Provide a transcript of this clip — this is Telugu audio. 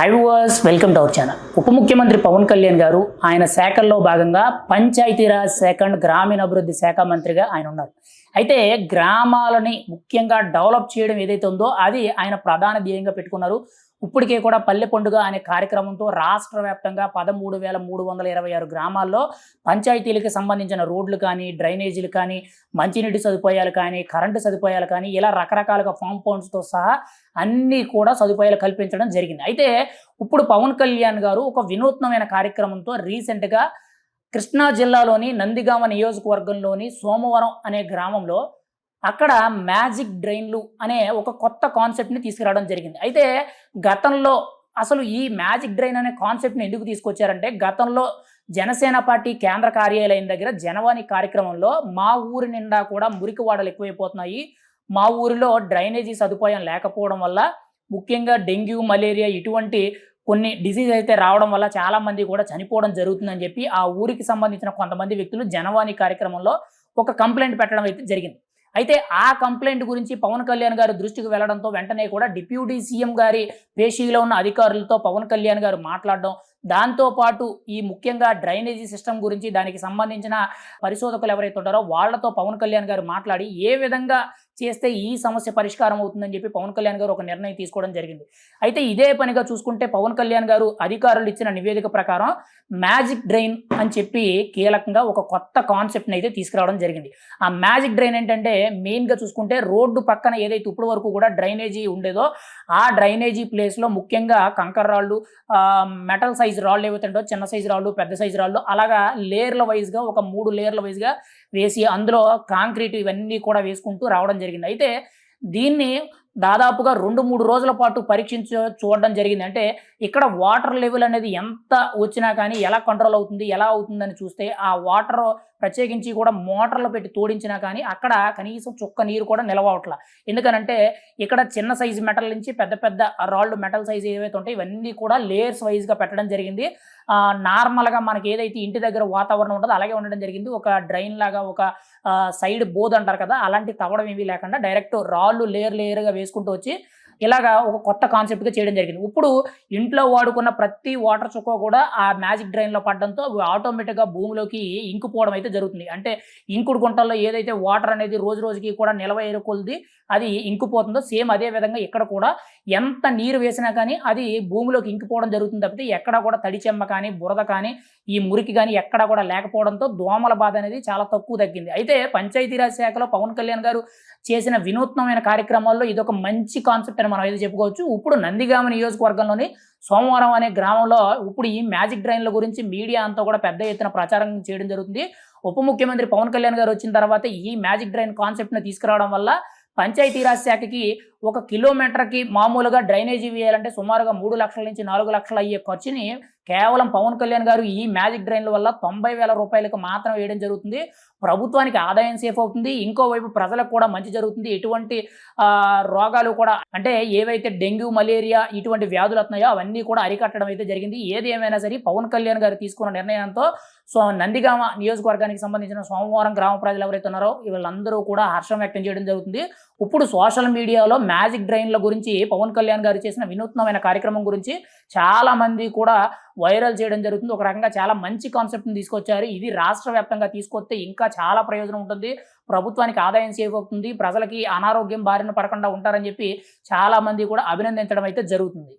Hi was welcome to our channel ఉప ముఖ్యమంత్రి పవన్ కళ్యాణ్ గారు ఆయన శాఖల్లో భాగంగా పంచాయతీరాజ్ శాఖ అండ్ గ్రామీణాభివృద్ధి శాఖ మంత్రిగా ఆయన ఉన్నారు. అయితే గ్రామాలని ముఖ్యంగా డెవలప్ చేయడం ఏదైతే ఉందో అది ఆయన ప్రధాన ధ్యేయంగా పెట్టుకున్నారు. ఇప్పటికే కూడా పల్లె పండుగ అనే కార్యక్రమంతో రాష్ట్ర వ్యాప్తంగా పదమూడు వేల మూడు వందల ఇరవై ఆరు గ్రామాల్లో పంచాయతీలకు సంబంధించిన రోడ్లు కానీ డ్రైనేజీలు కానీ మంచినీటి సదుపాయాలు కానీ కరెంటు సదుపాయాలు కానీ ఇలా రకరకాలుగా కాంపౌండ్స్తో సహా అన్నీ కూడా సదుపాయాలు కల్పించడం జరిగింది. అయితే ఇప్పుడు పవన్ కళ్యాణ్ గారు ఒక వినూత్నమైన కార్యక్రమంతో రీసెంట్గా కృష్ణా జిల్లాలోని నందిగామ నియోజకవర్గంలోని సోమవరం అనే గ్రామంలో అక్కడ మ్యాజిక్ డ్రైన్లు అనే ఒక కొత్త కాన్సెప్ట్ని తీసుకురావడం జరిగింది. అయితే గతంలో అసలు ఈ మ్యాజిక్ డ్రైన్ అనే కాన్సెప్ట్ని ఎందుకు తీసుకొచ్చారంటే గతంలో జనసేన పార్టీ కేంద్ర కార్యాలయం దగ్గర జనవాణి కార్యక్రమంలో మా ఊరి నిండా కూడా మురికి వాడలు ఎక్కువైపోతున్నాయి. మా ఊరిలో డ్రైనేజీ సదుపాయం లేకపోవడం వల్ల ముఖ్యంగా డెంగ్యూ మలేరియా ఇటువంటి కొన్ని డిసీజ్ అయితే రావడం వల్ల చాలా మంది కూడా చనిపోవడం జరుగుతుందని చెప్పి ఆ ఊరికి సంబంధించిన కొంతమంది వ్యక్తులు జనవాణి కార్యక్రమంలో ఒక కంప్లైంట్ పెట్టడం అయితే జరిగింది. అయితే ఆ కంప్లైంట్ గురించి పవన్ కళ్యాణ్ గారి దృష్టికి వెళ్ళడంతో వెంటనే కూడా డిప్యూటీ సీఎం గారి పేషీలో ఉన్న అధికారులతో పవన్ కళ్యాణ్ గారు మాట్లాడడం దాంతోపాటు ఈ ముఖ్యంగా డ్రైనేజీ సిస్టమ్ గురించి దానికి సంబంధించిన పరిశోధకులు ఎవరైతే ఉంటారో వాళ్ళతో పవన్ కళ్యాణ్ గారు మాట్లాడి ఏ విధంగా చేస్తే ఈ సమస్య పరిష్కారం అవుతుందని చెప్పి పవన్ కళ్యాణ్ గారు ఒక నిర్ణయం తీసుకోవడం జరిగింది. అయితే ఇదే పనిగా చూసుకుంటే పవన్ కళ్యాణ్ గారు అధికారులు ఇచ్చిన నివేదిక ప్రకారం మ్యాజిక్ డ్రైన్ అని చెప్పి కీలకంగా ఒక కొత్త కాన్సెప్ట్ని అయితే తీసుకురావడం జరిగింది. ఆ మ్యాజిక్ డ్రైన్ ఏంటంటే మెయిన్గా చూసుకుంటే రోడ్డు పక్కన ఏదైతే ఇప్పటి వరకు కూడా డ్రైనేజీ ఉండేదో ఆ డ్రైనేజీ ప్లేస్లో ముఖ్యంగా కంకర రాళ్ళు మెటల్ సైజ్ రాళ్ళు ఏవైతే చిన్న సైజు రాళ్ళు పెద్ద సైజు రాళ్ళు అలాగా లేయర్ల వైజ్గా ఒక మూడు లేయర్ల వైజ్గా వేసి అందులో కాంక్రీట్ ఇవన్నీ కూడా వేసుకుంటూ రావడం జరిగింది. అయితే దీన్ని దాదాపుగా రెండు మూడు రోజుల పాటు పరీక్షించ చూడడం జరిగింది. అంటే ఇక్కడ వాటర్ లెవెల్ అనేది ఎంత వచ్చినా కానీ ఎలా కంట్రోల్ అవుతుంది ఎలా అవుతుందని చూస్తే ఆ వాటర్ ప్రత్యేకించి కూడా మోటార్లు పెట్టి తోడించినా కానీ అక్కడ కనీసం చుక్క నీరు కూడా నిలవట్ల. ఎందుకనంటే ఇక్కడ చిన్న సైజు మెటల్ నుంచి పెద్ద పెద్ద రాళ్ళు మెటల్ సైజు ఏవైతే ఉంటాయి ఇవన్నీ కూడా లేయర్స్ వైజ్గా పెట్టడం జరిగింది. నార్మల్గా మనకి ఏదైతే ఇంటి దగ్గర వాతావరణం ఉంటుందో అలాగే ఉండడం జరిగింది. ఒక డ్రైన్ లాగా ఒక సైడ్ బోధ్ అంటారు కదా అలాంటి తవ్వడం ఏమీ లేకుండా డైరెక్ట్ రాళ్ళు లేయర్ లేయర్గా వేసుకుంటూ వచ్చి ఇలాగా ఒక కొత్త కాన్సెప్ట్గా చేయడం జరిగింది. ఇప్పుడు ఇంట్లో వాడుకున్న ప్రతి వాటర్ చుక్క కూడా ఆ మ్యాజిక్ డ్రైన్లో పడడంతో ఆటోమేటిక్గా భూమిలోకి ఇంకుపోవడం అయితే జరుగుతుంది. అంటే ఇంకుడు గుంటల్లో ఏదైతే వాటర్ అనేది రోజు రోజుకి కూడా నిల్వ ఏరుకొలిది అది ఇంకిపోతుందో సేమ్ అదే విధంగా ఇక్కడ కూడా ఎంత నీరు వేసినా కానీ అది భూమిలోకి ఇంకిపోవడం జరుగుతుంది తప్పితే ఎక్కడ కూడా తడి చెమ్మ కానీ బురద కానీ ఈ మురికి కానీ ఎక్కడ కూడా లేకపోవడంతో దోమల బాధ అనేది చాలా తక్కువ తగ్గింది. అయితే పంచాయతీరాజ్ శాఖలో పవన్ కళ్యాణ్ గారు చేసిన వినూత్నమైన కార్యక్రమాల్లో ఇది ఒక మంచి కాన్సెప్ట్ అని మనం అయితే చెప్పుకోవచ్చు. ఇప్పుడు నందిగామ నియోజకవర్గంలోని సోమవారం అనే గ్రామంలో ఇప్పుడు ఈ మ్యాజిక్ డ్రైన్ల గురించి మీడియా అంతా కూడా పెద్ద ఎత్తున ప్రచారం చేయడం జరుగుతుంది. ఉప ముఖ్యమంత్రి పవన్ కళ్యాణ్ గారు వచ్చిన తర్వాత ఈ మ్యాజిక్ డ్రైన్ కాన్సెప్ట్ను తీసుకురావడం వల్ల పంచాయతీరాజ్ శాఖకి ఒక కిలోమీటర్కి మామూలుగా డ్రైనేజీ వేయాలంటే సుమారుగా మూడు లక్షల నుంచి నాలుగు లక్షలు అయ్యే ఖర్చుని కేవలం పవన్ కళ్యాణ్ గారు ఈ మ్యాజిక్ డ్రైన్ల వల్ల తొంభై వేల రూపాయలకు మాత్రం వేయడం జరుగుతుంది. ప్రభుత్వానికి ఆదాయం సేఫ్ అవుతుంది. ఇంకోవైపు ప్రజలకు కూడా మంచి జరుగుతుంది. ఎటువంటి రోగాలు కూడా అంటే ఏవైతే డెంగ్యూ మలేరియా ఇటువంటి వ్యాధులు వస్తున్నాయో అవన్నీ కూడా అరికట్టడం అయితే జరిగింది. ఏది ఏమైనా సరే పవన్ కళ్యాణ్ గారు తీసుకున్న నిర్ణయంతో సో నందిగామ నియోజకవర్గానికి సంబంధించిన సోమవారం గ్రామ ప్రజలు ఎవరైతే ఉన్నారో వీళ్ళందరూ కూడా హర్షం వ్యక్తం చేయడం జరుగుతుంది. ఇప్పుడు సోషల్ మీడియాలో మ్యాజిక్ డ్రైన్ల గురించి పవన్ కళ్యాణ్ గారు చేసిన వినూత్నమైన కార్యక్రమం గురించి చాలామంది కూడా వైరల్ చేయడం జరుగుతుంది. ఒక రకంగా చాలా మంచి కాన్సెప్ట్ని తీసుకొచ్చారు. ఇది రాష్ట్ర వ్యాప్తంగా తీసుకొస్తే ఇంకా చాలా ప్రయోజనం ఉంటుంది. ప్రభుత్వానికి ఆదాయం సేవ్ అవుతుంది. ప్రజలకి అనారోగ్యం బారిన పడకుండా ఉంటారని చెప్పి చాలా మంది కూడా అభినందించడం అయితే జరుగుతుంది.